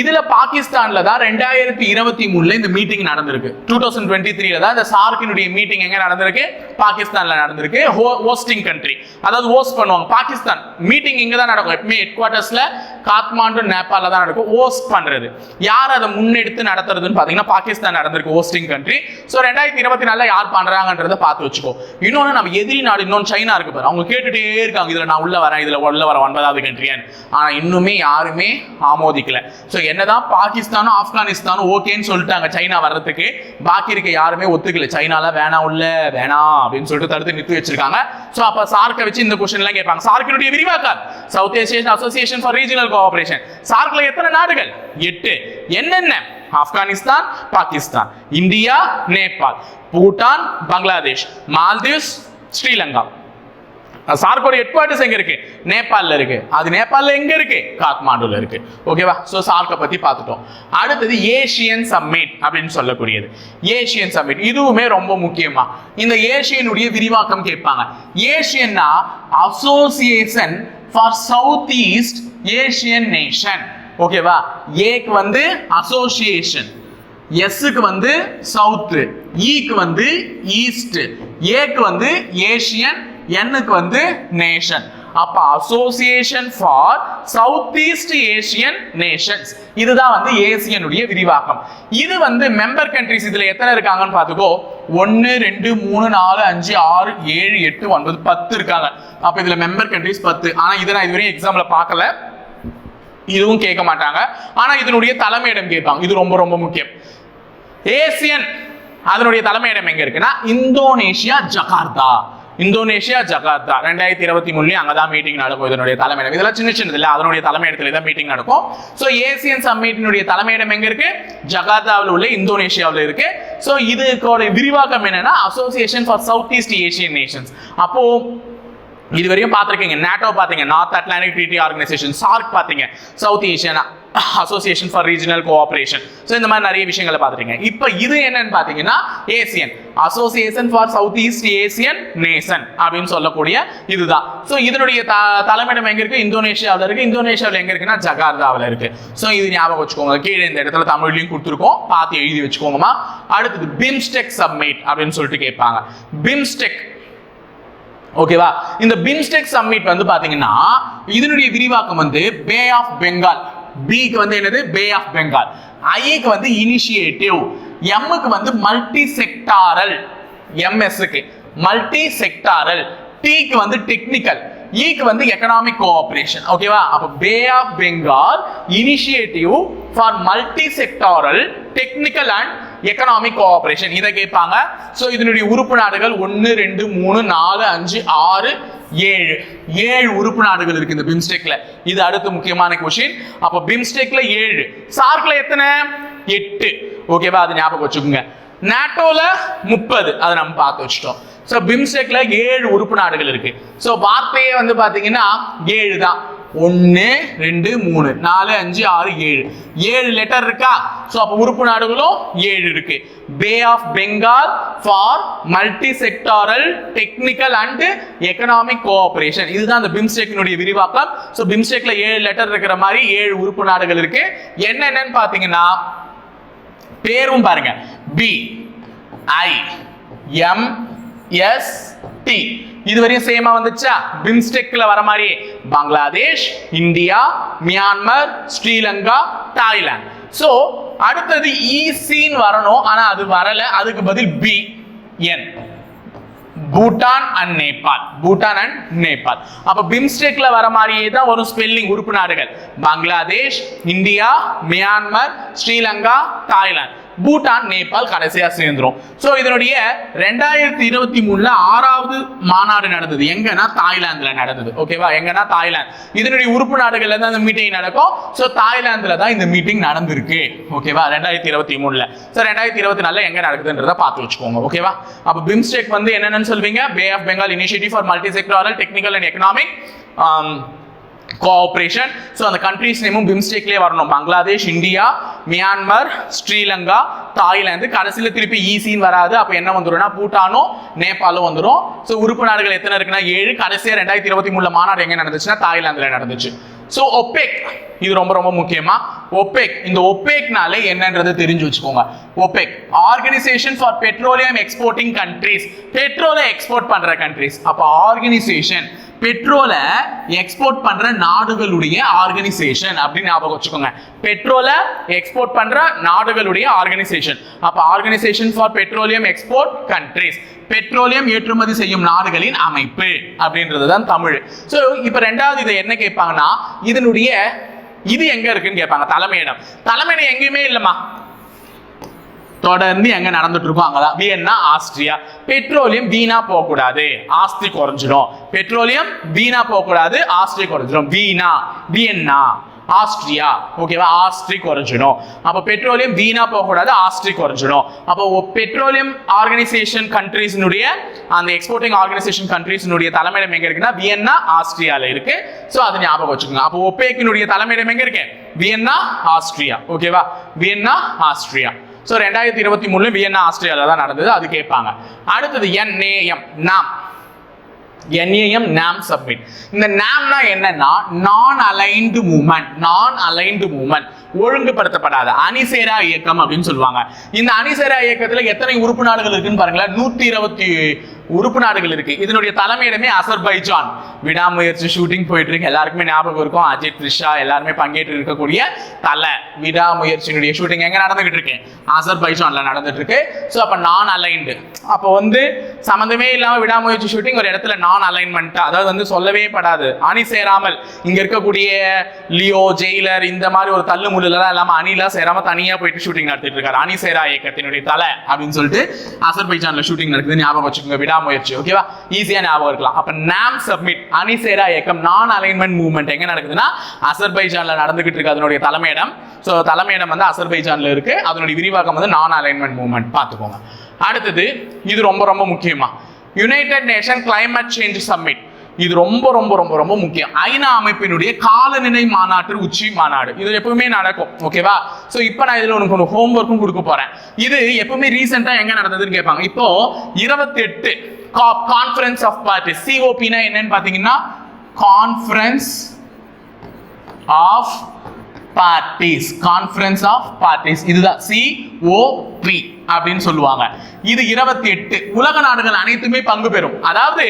இதுல பாகிஸ்தான்ல தான் ரெண்டாயிரத்தி இருபத்தி மூணுல இந்த மீட்டிங் நடந்திருக்கு. டூ தௌசண்ட் டுவெண்ட்டி த்ரீல தான் இந்த சார்க்கினுடைய மீட்டிங் எங்க நடந்திருக்கு? பாகிஸ்தான்ல நடந்திருக்கு. ஹோஸ்டிங் கண்ட்ரி அதாவது ஹோஸ்ட் பண்ணுவாங்க. பாகிஸ்தான் மீட்டிங் இங்க தான் நடக்கும். எப்பவுமே ஹெட் குவார்டர்ஸ்ல காத்மாண்டு நேபாள்ல தான் நடக்கும். ஹோஸ்ட் பண்றது. யார் அதை முன்னெடுத்து நடத்துறதுன்னு பாத்தீங்கன்னா பாகிஸ்தான் நடந்திருக்கு ஹோஸ்டிங் கண்ட்ரி சோ ரெண்டாயிரத்தி இருபத்தி நாலுல யார் பண்றாங்கன்றத பார்த்து வச்சுக்கோ. இன்னொன்னு நம்ம எதிரி நாடு இன்னொன்று சைனா இருக்கு பாரு. அவங்க கேட்டுட்டே இருக்காங்க. இதுல நான் உள்ள வரேன் இதுல உள்ள வர ஒன்பதாவது கண்ட்ரியான்னு ஆனா இன்னுமே யாருமே ஆமோதிக்கல. ஸோ என்னதான் பாகிஸ்தானும் ஆப்கானிஸ்தானும் ஓகேன்னு சொல்லிட்டாங்க சைனா வர்றதுக்கு. பாக்கி இருக்க யாருமே ஒத்துக்கல. சைனால வேணாம் உள்ள வேணாம் அப்படின்னு சொல்லிட்டு தடுத்து நிறுத்தி வச்சிருக்காங்க. சோ அப்ப சார்க்க வச்சு இந்த கொஸ்டின் எல்லாம் கேட்பாங்க. சார்க்கினுடைய விரிவாக்கம். South Asian Association for Regional Cooperation சார்க்ல எத்தனை நாடுகள்? எட்டு. என்னென்ன? ஆப்கானிஸ்தான் பாகிஸ்தான் இந்தியா நேபாள் பூட்டான் பங்களாதேஷ் மால்தீவ்ஸ் ஸ்ரீலங்கா. சார்க்கோட ஹெட் குவார்ட்டர்ஸ் எங்க இருக்கு? நேபாளில் இருக்கு. அது நேபாளில் எங்க இருக்கு? காத்மாண்டுல இருக்கு. ஓகேவா ஸோ சார்க்கை பத்தி பார்த்துட்டோம். அடுத்தது ஏஷியன் சம்மிட் அப்படின்னு சொல்லக்கூடியது. ASEAN summit. இதுவுமே ரொம்ப முக்கியமா. இந்த ஏஷியனுடைய விரிவாக்கம் கேட்பாங்க. ஏஷியன்னா association for South East Asian nation ஓகேவா ஏக்கு வந்து அசோசியேஷன் எஸ்ஸுக்கு வந்து சவுத்து ஈக்கு e வந்து ஈஸ்ட் ஏக்கு வந்து ஏஷியன் என்னுக்கு வந்து நேஷன் அப்ப Association for South East Asian Nations இதுதான் வந்து ஏசியனுடைய விரிவாக்கம். இது வந்து மெம்பர் கண்ட்ரிஸ் இதுல எத்தனை இருக்காங்கன்னு பார்த்துக்கோ. ஒன்னு ரெண்டு மூணு நாலு அஞ்சு ஆறு ஏழு எட்டு ஒன்பது பத்து இருக்காங்க. அப்ப இதுல மெம்பர் கண்ட்ரிஸ் பத்து. ஆனா இதை நான் இதுவரையும் எக்ஸாம்ல பார்க்கல. இதுவும் கேட்க மாட்டாங்க. ஆனா இதனுடைய தலைமையிடம் கேட்பாங்க. இது ரொம்ப ரொம்ப முக்கியம். ஏசியன் அதனுடைய தலைமையிடம் எங்க இருக்குன்னா இந்தோனேஷியா ஜகார்த்தா. Indonesia Jakarta. ரெண்டாயிரத்தி இருபத்தி மூணுலயும் அங்கதான் மீட்டிங் நடக்கும் இதனுடைய தலைமையிடம். இதெல்லாம் சின்ன சின்னது இல்ல அதனுடைய தலைமையிடத்துல தான் மீட்டிங் நடக்கும். சோ ஏசியன் சம்மிட்டினுடைய தலைமையிடம் எங்க இருக்கு? ஜகார்த்தாவில் உள்ள இந்தோனேஷியாவில் இருக்கு. சோ இதுக்கோட விரிவாக்கம் என்னன்னா Association for South East Asian Nations அப்போ இது வரையும் பார்த்துருக்கீங்க. நேட்டோ பார்த்தீங்க. North Atlantic Treaty Organisation SAARC பார்த்தீங்க. South Asian Association for Regional Cooperation so இந்த மாதிரி நிறைய விஷயங்களை பார்த்துருக்கீங்க. இப்போ இது என்னன்னு பார்த்தீங்கன்னா ASEAN Association for South East Asian Nation அப்படின்னு சொல்லக்கூடிய இதுதான். ஸோ இதனுடைய த தலைமையிடம் எங்க இருக்கு? இந்தோனேஷியாவில் இருக்கு. இந்தோனேஷியாவில் எங்க இருக்குன்னா ஜகார்தாவில் இருக்கு. ஸோ இது ஞாபகம் வச்சுக்கோங்க. கீழே இந்த இடத்துல தமிழ்லையும் கொடுத்துருக்கோம். பார்த்து எழுதி வச்சுக்கோங்கம்மா. அடுத்தது பிம்ஸ்டெக் சப்மிட் அப்படின்னு சொல்லிட்டு கேட்பாங்க. பிம்ஸ்டெக் ஓகேவா இந்த பிம்ஸ்டெக் சம்மிட் வந்து பாத்தீங்கன்னா இதனுடைய விரிவாக்கம் வந்து பே ஆஃப் பெங்கால் பிக்கு வந்து என்னது? பே ஆஃப் பெங்கால் ஐக்கு வந்து இனிஷியேட்டிவ் எம்முக்கு வந்து மல்டி செக்டாரல் எம்எஸ்க்கு மல்டி செக்டாரல் டிக்கு வந்து டெக்னிக்கல் E ஈக்கு வந்து எக்கனாமிக் கோஆபரேஷன் ஓகேவா அப்ப Bay of Bengal Initiative for Multi Sectoral Technical and Economic Cooperation இதை கேட்பாங்க. ஸோ இதனுடைய உறுப்பு நாடுகள் ஒன்று ரெண்டு மூணு நாலு அஞ்சு ஆறு ஏழு. ஏழு உறுப்பு நாடுகள் இருக்கு இந்த பிம்ஸ்டெக்ல. இது அடுத்து முக்கியமான கொஸ்டின் அப்ப பிம்ஸ்டெக்ல ஏழு. சார்க்ல எத்தனை? எட்டு. ஓகேவா அது ஞாபகம் வச்சுக்கோங்க. நாட்டோல முப்பது. அதை நம்ம பார்த்து வச்சுட்டோம். ஸோ பிம்ஸ்டெக்ல ஏழு உறுப்பு நாடுகள் இருக்கு. ஸோ வார்த்தையே வந்து பாத்தீங்கன்னா ஏழு தான். ஒன்று ரெண்டு மூணு. நாலு அஞ்சு ஆறு ஏழு. ஏழு லெட்டர் இருக்கா? ஸோ அப்போ உறுப்பு நாடுகளும் ஏழு இருக்கு. Bay of Bengal for Multi Sectoral Technical and Economic Cooperation இதுதான் அந்த பிம்ஸ்டெக்னுடைய விரிவாக்கம். ஸோ பிம்ஸ்டெக்ல ஏழு லெட்டர் இருக்கிற மாதிரி ஏழு உறுப்பு நாடுகள் இருக்கு. என்னென்னன்னு பார்த்தீங்கன்னா பேரும் பாருங்க. B I M S T இதுவரையும் சேமா வந்துச்சா? பிம்ஸ்டெக்ல வர மாதிரி. Bangladesh India Myanmar Sri Lanka Thailand. So அடுத்தது ஈசின்னு வரணும். ஆனா அது வரல. அதுக்கு பதில் B N Bhutan and Nepal. Bhutan and Nepal. அப்ப பிம்ஸ்டெக்ல வர மாதிரியே தான் வரும் ஸ்பெல்லிங் உறுப்பு நாடுகள். Bangladesh India Myanmar Sri Lanka Thailand. Bhutan Nepal கடைசியா சேர்ந்துரும் சோ இதனுடைய ரெண்டாயிரத்தி இருபத்தி மூணுல ஆறாவது மாநாடு நடந்தது. எங்கன்னா தாய்லாந்துல நடந்தது. ஓகேவா எங்கன்னா தாய்லாந்து. இதனுடைய உறுப்பு நாடுகள்ல இருந்து அந்த மீட்டிங் நடக்கும். சோ தாய்லாந்துல தான் இந்த மீட்டிங் நடந்திருக்கு. ஓகேவா ரெண்டாயிரத்தி இருபத்தி மூணுல. சோ ரெண்டாயிரத்தி இருபத்தி நாலுல எங்க நடக்குதுன்றத பார்த்து வச்சுக்கோங்க. ஓகேவா அப்ப பிம்ஸ்டெக் வந்து என்னென்னு சொல்வீங்க? Bay of Bengal Initiative for Multi Sectoral Technical and Economic Cooperation so அந்த கண்ட்ரிஸ் நேமும் பிம்ஸ்டேக்லேயே வரணும். Bangladesh India Myanmar Sri Lanka Thailand. கடைசியில் திருப்பி ஈஸின்னு வராது. அப்போ என்ன வந்துடும்னா பூட்டானும் நேபாளும் வந்துடும் ஸோ உறுப்பு நாடுகள் எத்தனை இருக்குன்னா ஏழு. கடைசியாக ரெண்டாயிரத்தி இருபத்தி மூணுல மாநாடு எங்கே நடந்துச்சுன்னா தாய்லாந்தில் நடந்துச்சு. ஸோ ஒப்பேக் இது ரொம்ப ரொம்ப முக்கியமா. ஒப்பேக் இந்த ஒப்பேக்னாலே என்னன்றது தெரிஞ்சு வச்சுக்கோங்க. OPEC Organisation for Petroleum Exporting Countries பெட்ரோலை எக்ஸ்போர்ட் பண்ற கண்ட்ரிஸ் அப்போ ஆர்கனைசேஷன் பெட்ரோலை எக்ஸ்போர்ட் பண்ற நாடுகளுடைய ஆர்கனைசேஷன் அப்படின்னு ஞாபகம் வச்சுக்கோங்க. பெட்ரோலை எக்ஸ்போர்ட் பண்ற நாடுகளுடைய ஆர்கனைசேஷன் அப்ப Organisation for Petroleum Export Countries petroleum ஏற்றுமதி செய்யும் நாடுகளின் அமைப்பு அப்படின்றது தான் தமிழ். ஸோ இப்போ ரெண்டாவது இதை என்ன கேட்பாங்கன்னா இதனுடைய இது எங்க இருக்குன்னு கேட்பாங்க தலைமையிடம். தலைமையிடம் எங்கேயுமே இல்லைம்மா. தொடர்ந்து எங்க நடந்துட்டு இருக்கோம் அங்கதான். வியன்னா ஆஸ்திரியா பெட்ரோலியம் வீணா போக கூடாது ஆஸ்தி குறைஞ்சிடும் பெட்ரோலியம் வீணா போக கூடாது ஆஸ்திரி குறைஞ்சிடும் வீணா வியன்னா ஆஸ்திரியா ஓகேவா ஆஸ்திரி குறைஞ்சிடும் அப்போ பெட்ரோலியம் வீணா போக கூடாது ஆஸ்திரி குறைஞ்சிடும் அப்போ பெட்ரோலியம் ஆர்கனைசேஷன் கண்ட்ரீஸ்னுடைய அந்த எக்ஸ்போர்ட்டிங் ஆர்கனைசேஷன் கண்ட்ரீஸினுடைய தலைமையிடம் எங்க இருக்குன்னா வியன்னா ஆஸ்திரியால இருக்கு. ஸோ அதை ஞாபகம் வச்சுக்கோங்க. அப்போ ஒப்பேக்கினுடைய தலைமையிடம் எங்க இருக்கு? Vienna Austria. ஓகேவா வியன்னா ஆஸ்திரியா. ஸோ ரெண்டாயிரத்தி இருபத்தி மூணுல வியன்னா ஆஸ்திரேலியாவில் தான் நடந்தது. அது கேட்பாங்க. அடுத்தது என்ஏஎம் நாம் என்ஏஎம் நாம் சப்மிட் இந்த நாம்னா என்னன்னா non aligned movement non aligned movement ஒழுங்குபடுத்தப்படாத அணிசேரா இயக்கம் அப்படின்னு சொல்லுவாங்க. இந்த அணிசேரா இயக்கத்தில் எத்தனை உறுப்பு நாடுகள் இருக்குன்னு பாருங்களேன். நூத்தி இருபத்தி உறுப்பு நாடுகள் இருக்கு. இதனுடைய தலைமையிடமே அசர்பைஜான். விடாமுயற்சி ஷூட்டிங் போயிட்டு இருக்கு எல்லாருக்குமே ஞாபகம் இருக்கும். அஜித் த்ரிஷா எல்லாருமே பங்கேற்று இருக்கக்கூடிய தலை விடாமுயற்சியினுடைய ஷூட்டிங் எங்க நடந்துகிட்டு இருக்கு அசர்பைஜான்ல நடந்துட்டு இருக்கு ஸோ அப்ப நான் அலைன்டு அப்போ வந்து சம்மந்தமே இல்லாம விடாமுயற்சி ஷூட்டிங் ஒரு இடத்துல நான் அலைன்மெண்ட் அதாவது வந்து சொல்லவே படாது. அணி சேராமல் இங்க இருக்கக்கூடிய லியோ ஜெயிலர் இந்த மாதிரி ஒரு தள்ளு முள்ளுலாம் இல்லாம அணிலாம் சேராம தனியா போயிட்டு ஷூட்டிங் நடத்திட்டு இருக்காரு. அணி சேரா இயக்கத்தினுடைய தலை அப்படின்னு சொல்லிட்டு அசர்பைஜான்ல ஷூட்டிங் நடக்குது ஞாபகம் வச்சுக்கோங்க. விடாமுயற்சி ஓகேவா ஈஸியா ஞாபகம் இருக்கலாம். அப்ப நாம் சப்மிட் அனிசேரா இயக்கம் நான் அலைன்மெண்ட் மூவ்மெண்ட் எங்க நடக்குதுன்னா அசர்பைஜான்ல நடந்துகிட்டு இருக்கு அதனுடைய தலைமையிடம். ஸோ தலைமையிடம் வந்து அசர்பைஜான்ல இருக்கு. அதனுடைய விரிவாக்கம் வந்து நான் அலைன்மெண்ட் மூவ்மெண்ட் பார்த்துக்கோங்க. அடுத்தது இது ரொம்ப ரொம்ப முக்கியமா. United Nation Climate Change summit இது ரொம்ப ரொம்ப ரொம்ப ரொம்ப முக்கியம். ஐநா அமைப்பினுடைய காலநிலை மாநாட்டு உச்சி மாநாடு. இது எப்பவுமே நடக்கும். ஓகேவா சோ இப்போ நான் இதுல உனக்கு ஒன்று ஹோம்ஒர்க்கும் கொடுக்க போறேன். இது எப்பவுமே ரீசெண்டா எங்க நடந்ததுன்னு கேட்பாங்க. இப்போ இருபத்தி எட்டு கான்ஃபரன்ஸ் ஆஃப் பார்ட்டி சிஓபினா என்னன்னு பாத்தீங்கன்னா Conference of Parties Conference of Parties இதுதான் சிஓபி அப்படின்னு சொல்லுவாங்க. இது இருபத்தி எட்டு உலக நாடுகள் அனைத்துமே பங்கு பெறும். அதாவது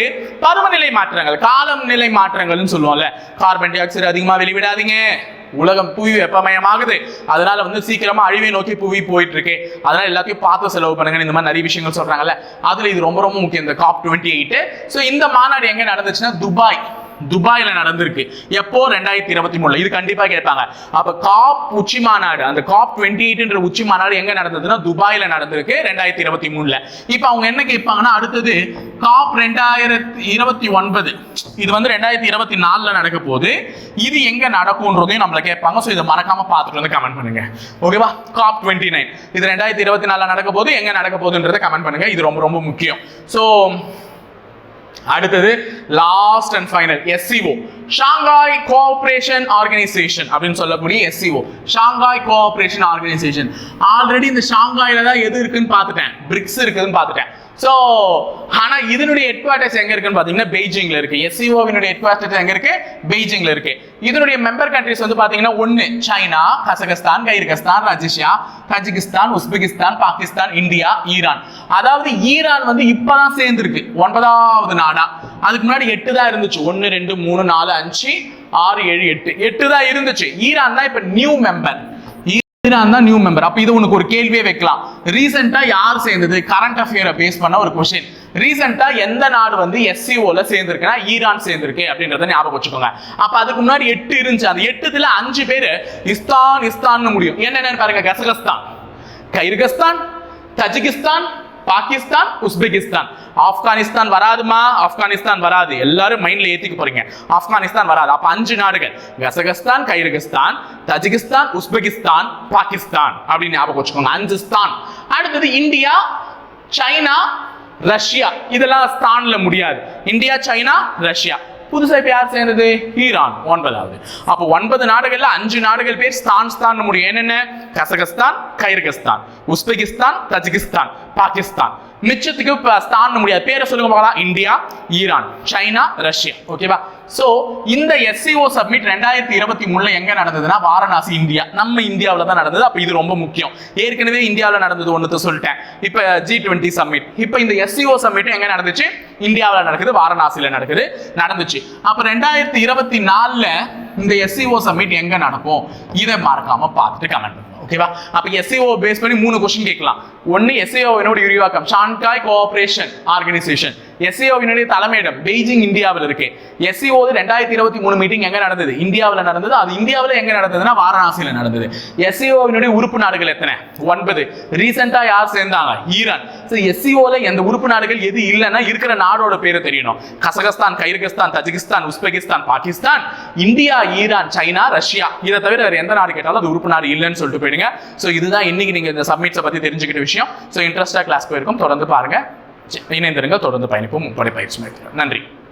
பருவநிலை மாற்றங்கள் காலம் நிலை மாற்றங்கள்னு சொல்லுவோம்ல கார்பன் டை ஆக்சைடு அதிகமா வெளிவிடாதீங்க. உலகம் புவி வெப்பமயமாகுது. அதனால வந்து சீக்கிரமா அழிவை நோக்கி புவி போயிட்டு இருக்கு அதனால எல்லாத்தையும் பார்த்து செலவு பண்ணுங்க இந்த மாதிரி நிறைய விஷயங்கள் சொல்றாங்கல்ல. அதுல இது ரொம்ப ரொம்ப முக்கியம். இந்த காப் டுவெண்ட்டி எயிட் ஸோ இந்த மாநாடு எங்க நடந்துச்சுன்னா துபாய். துபாயில் நடந்திருக்கு. எப்போ? ரெண்டாயிரத்தி இருபத்தி மூணுல. இது கண்டிப்பாக கேட்பாங்க. அப்போ காப் உச்சி மாநாடு அந்த காப் டுவெண்ட்டி எயிட்ன்ற உச்சி மாநாடு எங்க நடந்ததுன்னா துபாயில் நடந்திருக்கு ரெண்டாயிரத்தி இருபத்தி மூணுல. இப்போ அவங்க என்ன கேட்பாங்கன்னா அடுத்தது காப் ரெண்டாயிரத்தி இருபத்தி ஒன்பது. இது வந்து ரெண்டாயிரத்தி இருபத்தி நாலுல நடக்க போகுது. இது எங்க நடக்கும்ன்றதையும் நம்மள கேட்பாங்க. ஸோ இதை மறக்காம பார்த்துட்டு வந்து கமெண்ட் பண்ணுங்க. ஓகேவா காப் டுவெண்ட்டி நைன் இது ரெண்டாயிரத்தி இருபத்தி நாலுல நடக்க போது எங்க நடக்க போகுதுன்றதை கமெண்ட் பண்ணுங்க. இது ரொம்ப ரொம்ப முக்கியம். ஸோ அடுத்தது last and final SCO Shanghai Cooperation Organisation அப்படின்னு சொல்லக்கூடிய SCO Shanghai Cooperation Organisation already இந்த ஷாங்காயில தான் எது இருக்குன்னு பார்த்துட்டேன். பிரிக்ஸ் இருக்குதுன்னு பார்த்துட்டேன். ஸோ ஆனால் இதனுடைய ஹெட் குவார்ட்டர்ஸ் எங்க இருக்குன்னு பார்த்தீங்கன்னா பெய்ஜிங்ல இருக்கு. எஸ்சிஓவினுடைய ஹெட் குவார்ட்டர்ஸ் எங்க இருக்கு? பெய்ஜிங்ல இருக்கு. இதனுடைய மெம்பர் கண்ட்ரிஸ் வந்து பார்த்தீங்கன்னா ஒன்று China Kazakhstan Kyrgyzstan Russia Tajikistan Uzbekistan Pakistan India Iran. அதாவது ஈரான் வந்து இப்பதான் சேர்ந்துருக்கு. ஒன்பதாவது நாடா. அதுக்கு முன்னாடி எட்டு தான் இருந்துச்சு. ஒன்று ரெண்டு மூணு நாலு அஞ்சு ஆறு ஏழு எட்டு. எட்டு தான் இருந்துச்சு. ஈரான் தான் இப்போ நியூ மெம்பர் ஈரான் தான் நியூ மெம்பர் அப்போ இது உனக்கு ஒரு கேள்வியே வைக்கலாம். ரீசெண்டா யார் சேர்ந்தது? கரண்ட் அஃபேரை பேஸ் பண்ண ஒரு கொஸ்டின் ரீசெண்டா எந்த நாடு வந்து எஸ்சிஓல சேர்ந்துருக்குன்னா ஈரான் சேர்ந்துருக்கு அப்படின்றத ஞாபகம் வச்சுக்கோங்க. அப்ப அதுக்கு முன்னாடி எட்டு இருந்துச்சு. அந்த எட்டுல அஞ்சு பேர் இஸ்தான் இஸ்தான் முடியும். என்னென்னு பாருங்க Kazakhstan. Kyrgyzstan Tajikistan Pakistan Uzbekistan. Afghanistan வராதுமா Afghanistan வராது. எல்லாரும் மைண்ட்ல ஏத்திக்க போறீங்க. ஆப்கானிஸ்தான் வராது. அப்ப அஞ்சு நாடுகள். Kazakhstan Kyrgyzstan Tajikistan Uzbekistan Pakistan. அப்படின்னு ஞாபகம் வச்சுக்கோங்க. அஞ்சு ஸ்தான். அடுத்தது இந்தியா சைனா ரஷ்யா. இதெல்லாம் ஸ்தான்ல முடியாது. India China Russia. புதுசாக இப்போ யார் சேர்ந்தது? ஈரான். ஒன்பதாவது. அப்போ ஒன்பது நாடுகளில் அஞ்சு நாடுகள் பேர் ஸ்தான் ஸ்தான் முடியும் என்னென்ன? Kazakhstan Kyrgyzstan Uzbekistan Tajikistan Pakistan. மிச்சத்துக்கு இப்ப ஸ்தான் முடியாது. பேரை சொல்லுங்க பார்க்கலாம். India Iran China Russia. ஓகேவா ஸோ இந்த எஸ்சிஓ சப்மிட் ரெண்டாயிரத்தி இருபத்தி மூணுல எங்க நடந்ததுன்னா வாரணாசி இந்தியா. நம்ம இந்தியாவில் தான் நடந்தது. அப்போ இது ரொம்ப முக்கியம். ஏற்கனவே இந்தியாவில் நடந்தது ஒன்று சொல்லிட்டேன். இப்போ ஜி டுவெண்ட்டி சப்மிட் இப்போ இந்த எஸ்சிஓ சப்மிட் எங்க நடந்துச்சு? இந்தியாவில் நடக்குது வாரணாசியில் நடக்குது. நடந்துச்சு. அப்போ ரெண்டாயிரத்தி இருபத்தி நாலில் இந்த எஸ்சிஓ சப்மிட் எங்க நடக்கும்? இதை மறக்காம பார்த்துட்டு கமெண்ட் ஓகேவா அப்போ எஸ்ஏஓ பேஸ் பண்ணி மூணு கொஸ்டின் கேட்கலாம். ஒன்று எஸ்ஏஓ என்னோட விரிவாக்கம் ஷான்காய் கோஆபரேஷன் ஆர்கனைசேஷன் எஸ்சிஓவினுடைய தலைமையிடம் பெய்ஜிங் இந்தியாவில் இருக்கு. எஸ்சிஓ ரெண்டாயிரத்தி இருபத்தி மூணு மீட்டிங் எங்க நடந்தது? இந்தியாவில் நடந்தது. அது இந்தியாவில் எங்க நடந்ததுன்னா வாரணாசியில் நடந்தது. எஸ்சிஓவினுடைய உறுப்பு நாடுகள் எத்தனை? ஒன்பது. ரீசெண்டா யார் சேர்ந்தாங்க? ஈரான். ஸோ எஸ்சிஓல எந்த உறுப்பு நாடுகள் எது இல்லைன்னா இருக்கிற நாடோட பேரு தெரியணும். Kazakhstan Kyrgyzstan Tajikistan Uzbekistan Pakistan India Iran China Russia. இதை தவிர வேற எந்த நாடு கேட்டாலும் அது உறுப்பு நாடு இல்லைன்னு சொல்லிட்டு போயிடுங்க. ஸோ இதுதான் இன்னைக்கு நீங்க இந்த சப்மிட்ஸை பத்தி தெரிஞ்சுக்கிட்ட விஷயம். ஸோ இன்ட்ரெஸ்டா கிளாஸ் போயிருக்கும். தொடர்ந்து பாருங்க. இணைந்திருங்கள். தொடர்ந்து பயணிப்போம். உங்களுடைய பயிற்சி மையத்தில் நன்றி.